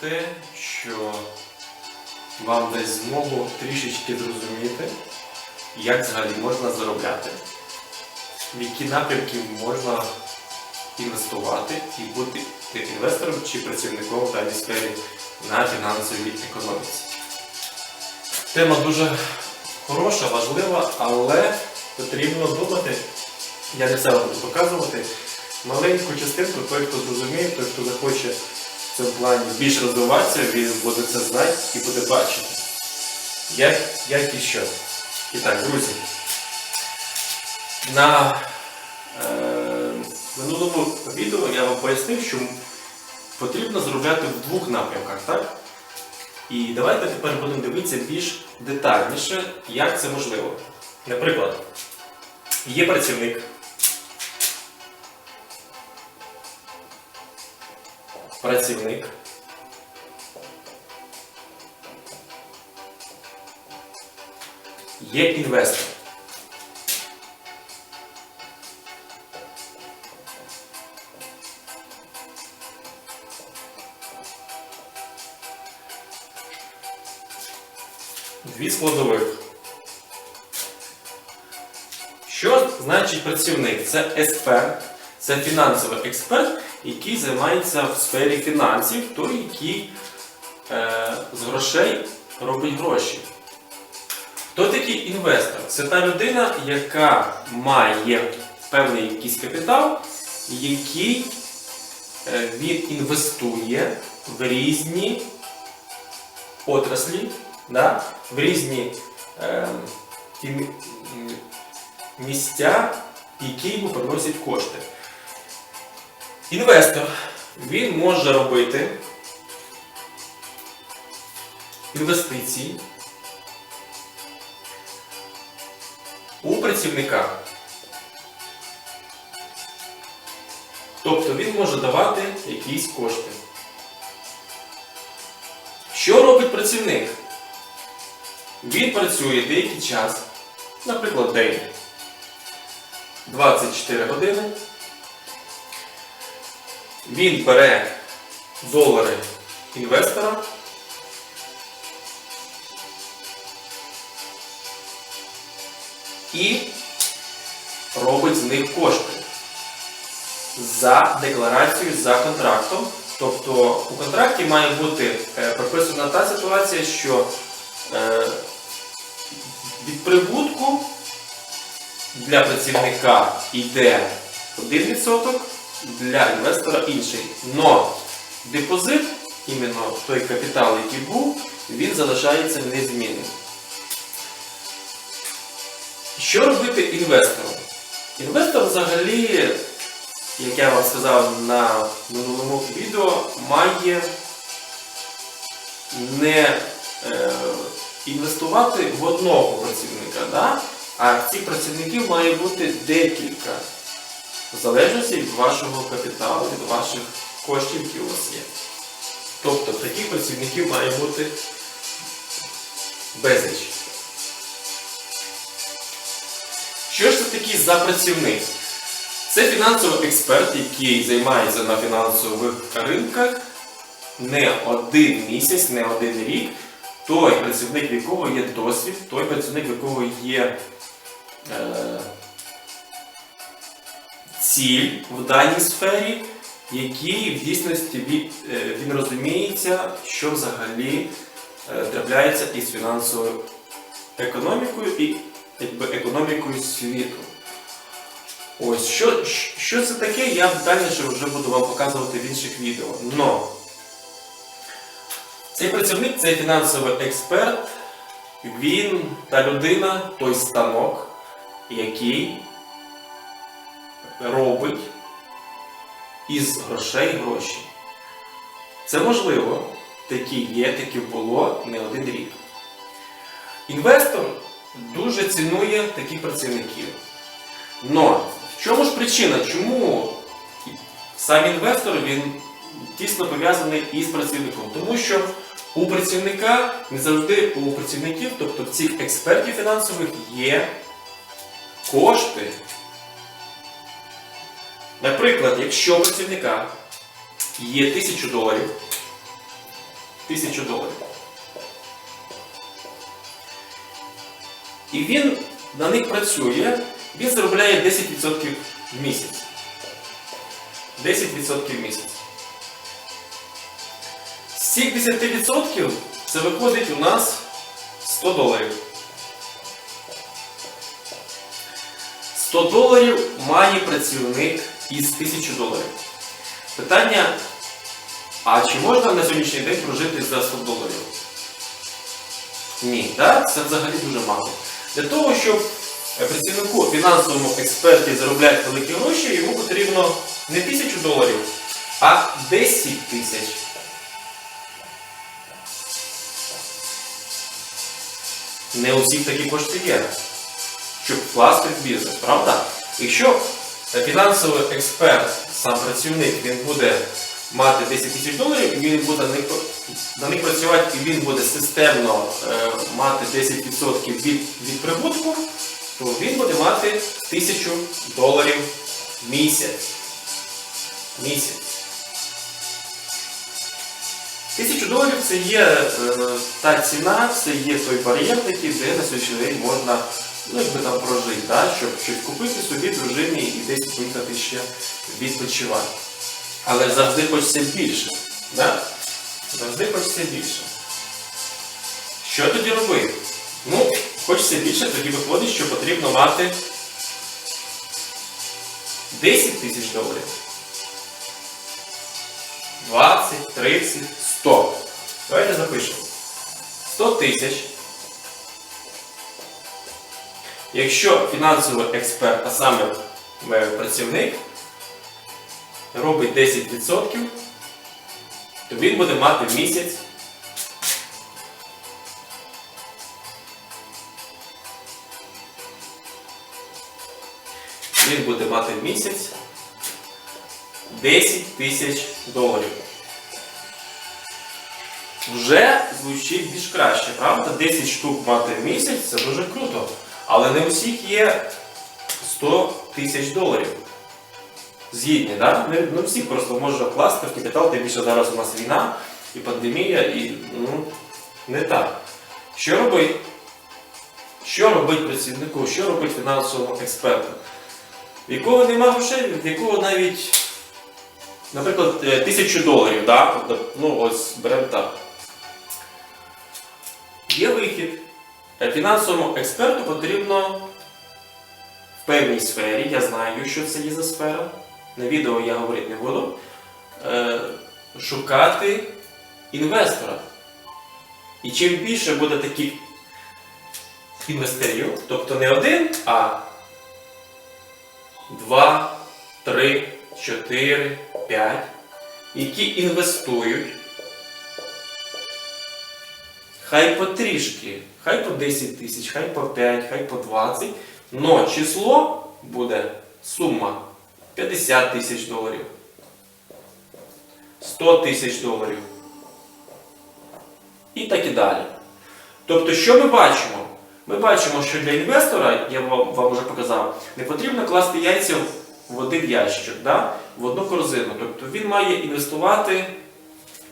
те, що вам дасть змогу трішечки зрозуміти, як взагалі можна заробляти, в які напрямки можна інвестувати і бути інвестором чи працівником в даній сфері на фінансовій економіці. Тема дуже хороша, важлива, але потрібно думати. Я не все вам буду показувати. Маленьку частинку, той, хто зрозуміє, той, хто захоче в цьому плані більш розвиватися, він буде це знати і буде бачити. Як, як і що. І так, друзі. На е, минулому відео я вам пояснив, що потрібно заробляти в двох напрямках, так? І давайте тепер будемо дивитися більш детальніше, як це можливо. Наприклад, є працівник. Працівник. Є інвестор. Дві складових. Що значить працівник? Це експерт, це фінансовий експерт, який займається в сфері фінансів, той, який е, з грошей робить гроші. Хто такий інвестор? Це та людина, яка має певний якийсь капітал, який е, він інвестує в різні отраслі, да? в різні е, місця, які йому приносять кошти. Інвестор він може робити інвестиції у працівника. Тобто він може давати якісь кошти. Що робить працівник? Він працює деякий час, наприклад, день 24 години. Він бере долари інвестора. І робить з них кошти за декларацією, за контрактом. Тобто у контракті має бути е, прописана та ситуація, що е, від прибутку для працівника йде 1%, для інвестора інший. Но депозит, іменно той капітал, який був, він залишається незмінним. Що робити інвестору? Інвестор взагалі, як я вам сказав на минулому відео, має не е, інвестувати в одного працівника, да? а цих працівників має бути декілька. В залежності від вашого капіталу, від ваших коштів, які у вас є. Тобто таких працівників має бути безліч. Що ж це такий за працівник? Це фінансовий експерт, який займається на фінансових ринках не один місяць, не один рік. Той працівник, в якого є досвід, той працівник, в якого є е, ціль в даній сфері, який в дійсності е, він розуміється, що взагалі е, трапляється із фінансовою економікою і якби, економікою світу. Ось, що, що це таке, я дальніше вже буду вам показувати в інших відео. Но цей працівник, цей фінансовий експерт, він та людина, той станок, який робить із грошей гроші. Це можливо, такі є, такі було не один рік. Інвестор дуже цінує таких працівників. Но в чому ж причина? Чому сам інвестор він тісно пов'язаний із працівником? Тому що у працівника не завжди у працівників, тобто в цих експертів фінансових, є кошти. Наприклад, якщо у працівника є 1000 доларів, 1000 доларів. І він на них працює, він заробляє 10% в місяць. 10% в місяць. З цих 10% це виходить у нас 100 доларів. 100 доларів має працівник із 1000 доларів. Питання, а чи можна на сьогоднішній день прожити за 100 доларів? Ні, так? це взагалі дуже мало. Для того, щоб е, працівнику фінансовому експерті заробляти великі гроші, йому потрібно не 1000 доларів, а 10 тисяч. Не у всіх такі кошти є, щоб вкласти в бізнес, правда? Якщо фінансовий експерт, сам працівник, він буде мати 10 тисяч доларів, і він буде на них, працювати, і він буде системно е, мати 10% від, від прибутку, то він буде мати 1000 доларів в місяць. Місяць. Тисячу доларів це є е, та ціна, це є той варіант, який де на сьогоднішній день можна ну, якби там прожити, да? щоб щось купити собі дружині і десь поїхати ще відпочивати. Але завжди хочеться більше. Да? Завжди хочеться більше. Що тоді робити? Ну, хочеться більше, тоді виходить, що потрібно мати 10 тисяч доларів. 20, 30, 100. Давайте запишемо. 100 тисяч. Якщо фінансовий експерт, а саме е, працівник, робить 10%, то він буде мати в місяць він буде мати в місяць 10 тисяч доларів. Вже звучить більш краще, правда? 10 штук мати в місяць це дуже круто. Але не у всіх є 100 тисяч доларів. Згідні, да? Не, не всіх просто можна вкласти в капітал, тим більше зараз у нас війна і пандемія, і ну, не так. Що робити? Що робить працівнику, що робить фінансовому експерту? В якого нема грошей, в якого навіть, наприклад, е, тисячу доларів, да? Тобто, ну ось беремо так. Є вихід. Фінансовому експерту потрібно в певній сфері, я знаю, що це є за сфера, на відео я говорити не буду, е, шукати інвестора. І чим більше буде таких інвесторів, тобто не один, а два, три, чотири, п'ять, які інвестують Хай потрішки, хай по 10 тисяч, хай по 5, хай по 20, но число буде сума 50 тисяч доларів, 100 тисяч доларів. І так і далі. Тобто, що ми бачимо? Ми бачимо, що для інвестора, я вам, вам вже показав, не потрібно класти яйця в один ящик, да? в одну корзину. Тобто він має інвестувати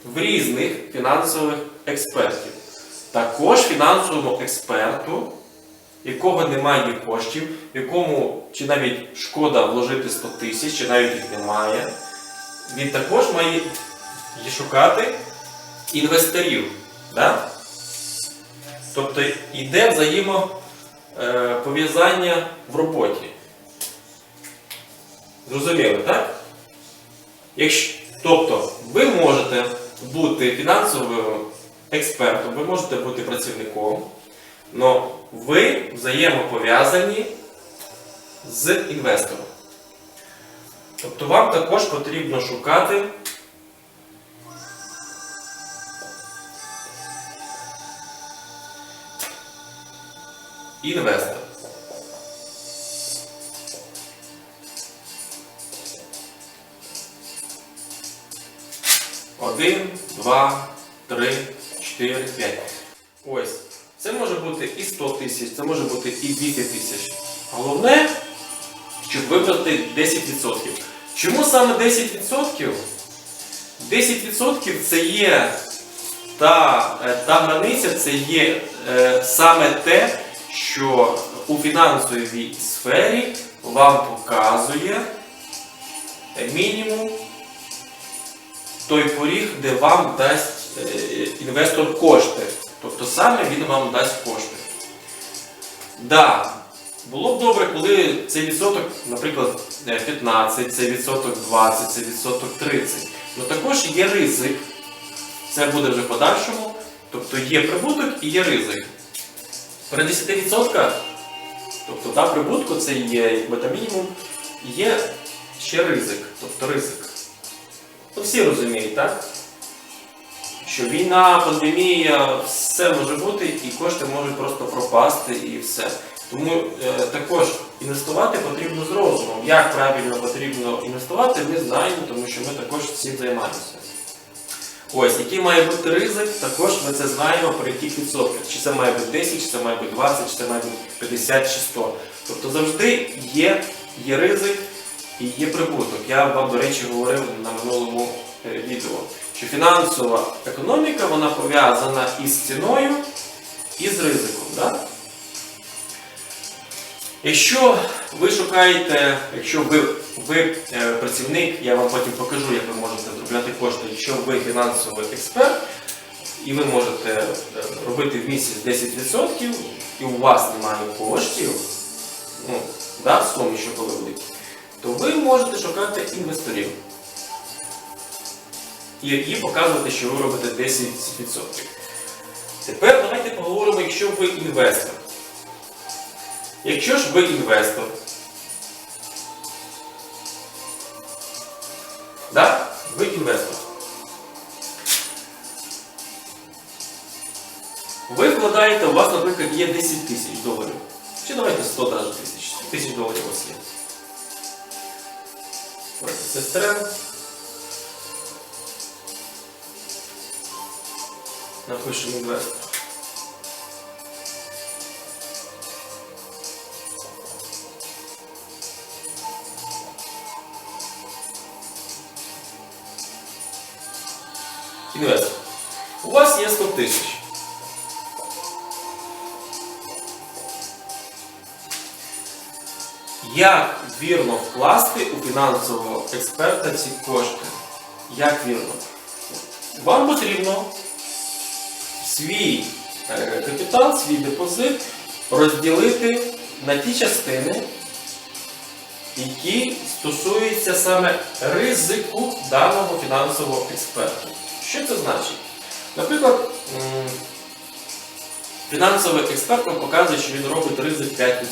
в різних фінансових експертів. Також фінансовому експерту, якого немає коштів, якому чи навіть шкода вложити 100 тисяч, чи навіть їх немає, він також має шукати інвесторів. Да? Тобто йде взаємопов'язання в роботі. Зрозуміли, так? Якщо, тобто ви можете бути фінансовим експертом, ви можете бути працівником, але ви взаємопов'язані з інвестором. Тобто вам також потрібно шукати інвестор. Один, два, 4, 5. Ось. Це може бути і 100 тисяч, це може бути і 2 тисяч. Головне, щоб вибрати 10%. Чому саме 10%? 10% це є та е, та границя, це є е, саме те, що у фінансовій сфері вам показує мінімум той поріг, де вам дасть інвестор кошти. Тобто саме він вам дасть кошти. Да, було б добре, коли цей відсоток, наприклад, е, 15, цей відсоток 20, цей відсоток 30. Ну також є ризик. Це буде вже подальшому. Тобто є прибуток і є ризик. При 10%, тобто та прибутку це є якби там мінімум, є ще ризик. Тобто ризик. Ну, всі розуміють, так? Що війна, пандемія, все може бути, і кошти можуть просто пропасти і все. Тому е, також інвестувати потрібно з розумом. Як правильно потрібно інвестувати, ми знаємо, тому що ми також цим займаємося. Ось, який має бути ризик, також ми це знаємо при яких відсотках. Чи це має бути 10, чи це має бути 20, чи це має бути 50 чи 100. Тобто завжди є, є ризик і є прибуток. Я вам, до речі, говорив на минулому е, відео, що фінансова економіка вона пов'язана із ціною і з ризиком. Да? Якщо ви шукаєте, якщо ви, ви е, працівник, я вам потім покажу, як ви можете заробляти кошти, якщо ви фінансовий експерт, і ви можете е, робити в місяць 10%, і у вас немає коштів, ну, да, сумі, що коли великі, то ви можете шукати інвесторів. І, показувати, що ви робите 10%. Тепер давайте поговоримо, якщо ви інвестор. Якщо ж ви інвестор, да? ви інвестор. Ви вкладаєте, у вас, наприклад, є 10 тисяч доларів. Чи давайте 100 навіть тисяч. Тисяч доларів у вас є. Давайте Напишемо інвестор. Інвестор. У вас є 100 тисяч. Як вірно вкласти у фінансового експерта ці кошти? Як вірно? Вам потрібно свій е, капітал, свій депозит розділити на ті частини, які стосуються саме ризику даного фінансового експерта. Що це значить? Наприклад, фінансовий експерт вам показує, що він робить ризик 5%,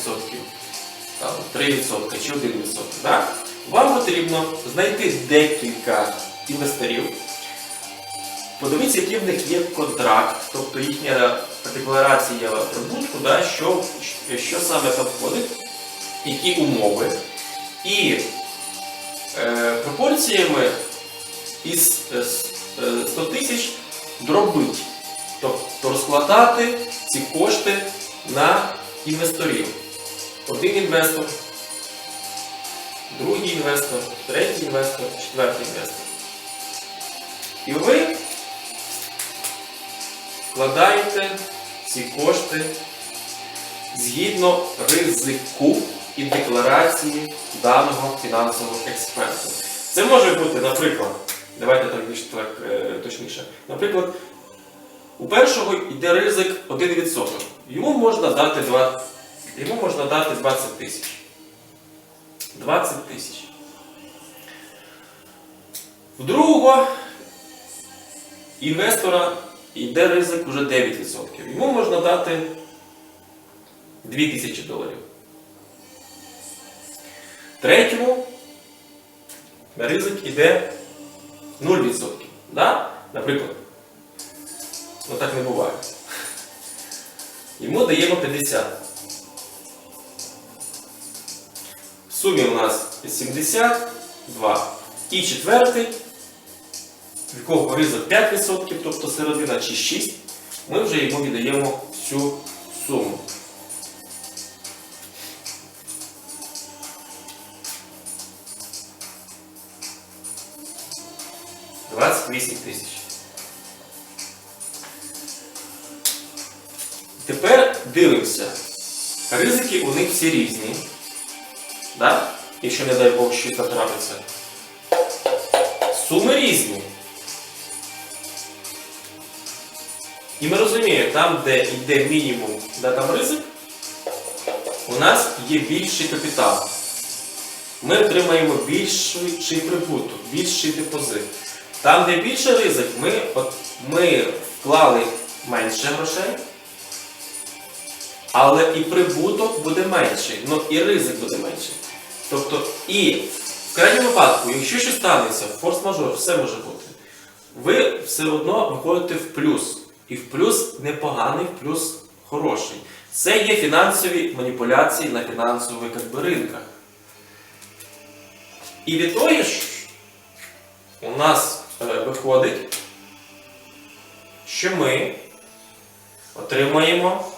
там, 3% чи 1%. Да? Вам потрібно знайти декілька інвесторів, подивитися, який в них є контракт, тобто їхня декларація прибутку, да, що, що саме там входить, які умови. І е, пропорціями із е, с- е, 100 тисяч дробить. Тобто розкладати ці кошти на інвесторів. Один інвестор, другий інвестор, третій інвестор, четвертий інвестор. І ви вкладаєте ці кошти згідно ризику і декларації даного фінансового експерта. Це може бути, наприклад, давайте так більш так е, точніше. Наприклад, у першого йде ризик 1%. Йому можна дати 2, йому можна дати 20 тисяч. 20 тисяч. В другого інвестора йде ризик уже 9%. Йому можна дати 2000 доларів. Третьому ризик іде 0%. Да? Наприклад, ну так не буває. Йому даємо 50. В сумі у нас 72. І четвертий, свідкового риза 5%, тобто середина чи 6, ми вже йому віддаємо всю суму. тисяч. Тепер дивимося. Ризики у них всі різні. Да? Якщо, не дай Бог, щось потрапиться. Суми різні. І ми розуміємо, там, де йде мінімум, де там ризик, у нас є більший капітал. Ми отримаємо більший прибуток, більший депозит. Там, де більше ризик, ми, от, ми вклали менше грошей, але і прибуток буде менший, ну і ризик буде менший. Тобто, і в крайньому випадку, якщо щось станеться, форс-мажор, все може бути, ви все одно виходите в плюс. І в плюс непоганий, в плюс хороший. Це є фінансові маніпуляції на фінансових ринках. І від того ж у нас е, виходить, що ми отримаємо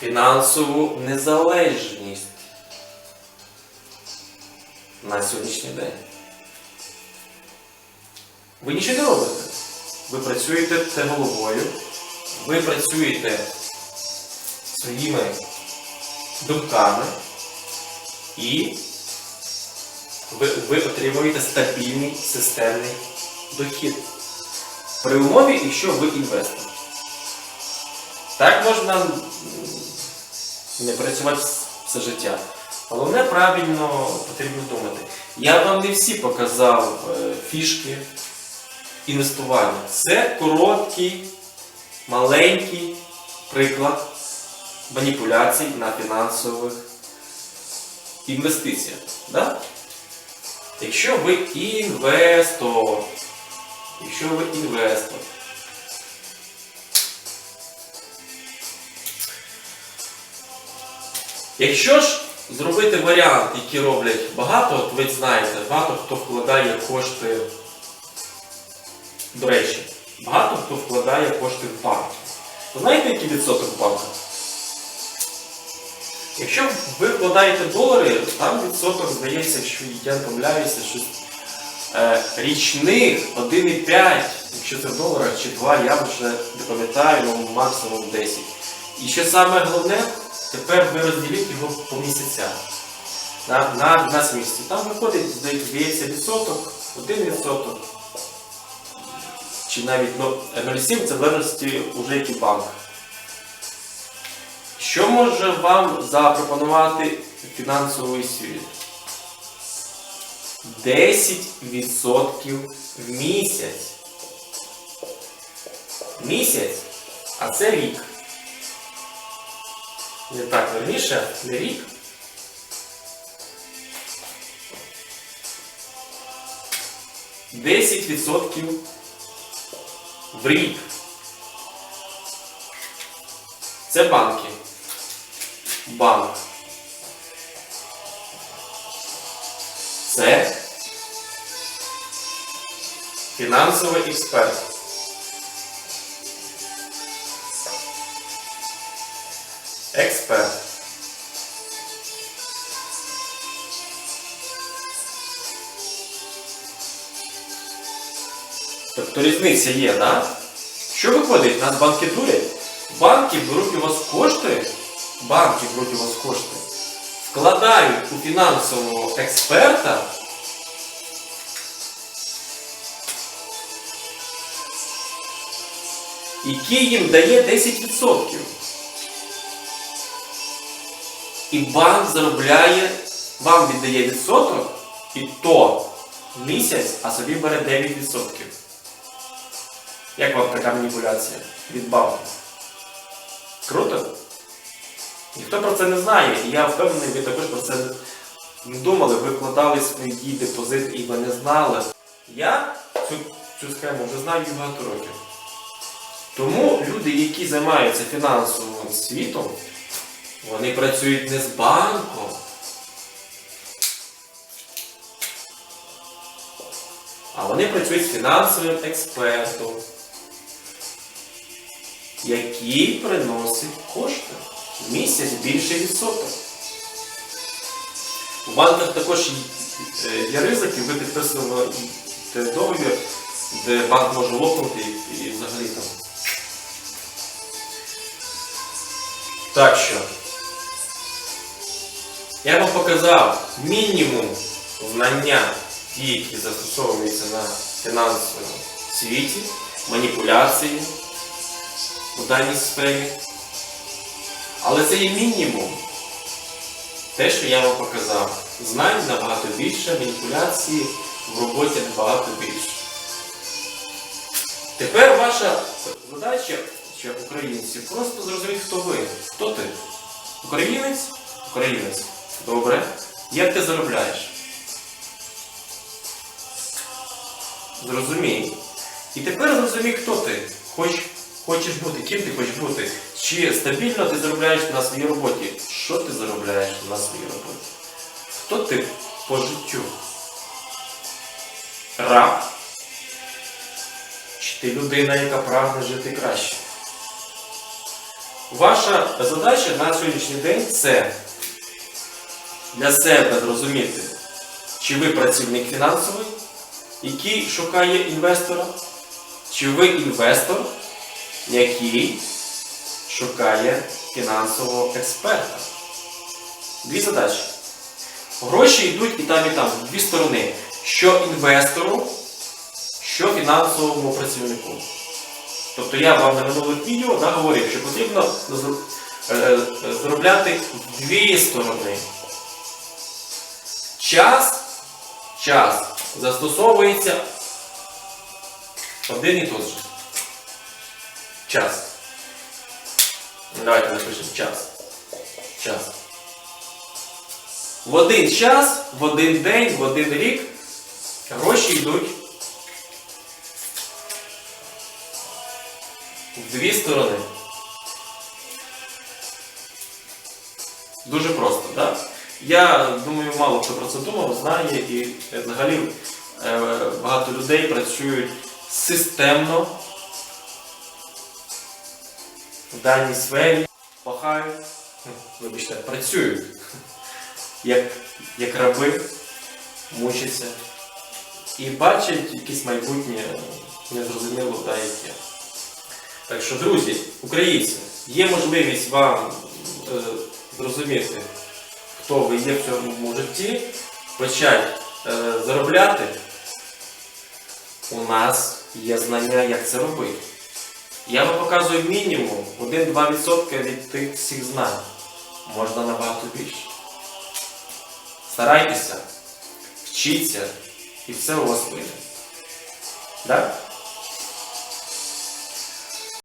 фінансову незалежність на сьогоднішній день. Ви нічого не робите. Ви працюєте те головою, ви працюєте своїми думками і ви, ви отримуєте стабільний системний дохід. При умові, якщо ви інвестор. Так можна не працювати все життя. Головне правильно потрібно думати. Я вам не всі показав е, фішки інвестування. Це короткий, маленький приклад маніпуляцій на фінансових інвестиціях. Да? Якщо ви інвестор, якщо ви інвестор, якщо ж зробити варіант, який роблять багато, от ви знаєте, багато хто вкладає кошти, до речі, багато хто вкладає кошти в банки. Знаєте, який відсоток в банках? Якщо ви вкладаєте долари, там відсоток здається, якщо я не помиляюся, щось е, річних 1,5, якщо це в доларах, чи 2, я вже не пам'ятаю, ну максимум 10. І що саме головне, тепер ви розділіть його по місяцях. На, на 12 місяців. Там виходить, здається, відсоток, 1 відсоток. Чи навіть ну, 0,7 це в залежності вже який банк. Що може вам запропонувати фінансовий світ? 10% в місяць. Місяць, а це рік. Не так верніше, не рік. Десять відсотків в рік. Це банки. Банк. Це фінансовий експерт. Експерт. Тобто різниця є, да? Що виходить? Нас банки дурять? Банки беруть у вас кошти, банки беруть у вас кошти, вкладають у фінансового експерта. Який їм дає 10%. І банк заробляє, вам віддає відсоток, і то місяць, а собі бере 9%. Як вам така маніпуляція від банку? Круто? Ніхто про це не знає, і я впевнений, ви також про це не думали, ви вкладали свої депозит і ви не знали. Я цю, цю схему вже знаю багато років. Тому люди, які займаються фінансовим світом, вони працюють не з банком. А вони працюють з фінансовим експертом, який приносить кошти. В місяць більший відсоток. У банках також е, є ризики, ви підписуєте договір, де банк може лопнути і, і взагалі там. Так що. Я вам показав мінімум знання, ті, які застосовуються на фінансовому світі, маніпуляції даній сфері. Але це є мінімум. Те, що я вам показав. Знань набагато більше, маніпуляції в роботі набагато більше. Тепер ваша задача, що українці, просто зрозуміти, хто ви. Хто ти? Українець? Українець. Добре. Як ти заробляєш? Зрозумій. І тепер зрозумій, хто ти. Хоч, хочеш бути, ким ти хочеш бути. Чи стабільно ти заробляєш на своїй роботі? Що ти заробляєш на своїй роботі? Хто ти по життю? Раб? Чи ти людина, яка прагне жити краще? Ваша задача на сьогоднішній день це для себе зрозуміти, чи ви працівник фінансовий, який шукає інвестора, чи ви інвестор, який шукає фінансового експерта. Дві задачі. Гроші йдуть і там, і там, в дві сторони. Що інвестору, що фінансовому працівнику. Тобто я вам на минулих відео да, говорив, що потрібно е, е, заробляти в дві сторони. Час, час застосовується один і той же. Час. Давайте напишемо час. Час. В один час, в один день, в один рік гроші йдуть в дві сторони. Дуже просто, так? Я думаю, мало хто про це думав, знає, і взагалі е, багато людей працюють системно в даній сфері, пахають, вибачте, працюють як, як раби, мучаться і бачать якесь майбутнє незрозуміло та яке. Так що, друзі, українці, є можливість вам е, зрозуміти, хто ви є в цьому житті, почати е, заробляти. У нас є знання, як це робити. Я вам показую мінімум 1-2% від тих всіх знань. Можна набагато більше. Старайтеся, вчіться, і все у вас вийде. Так?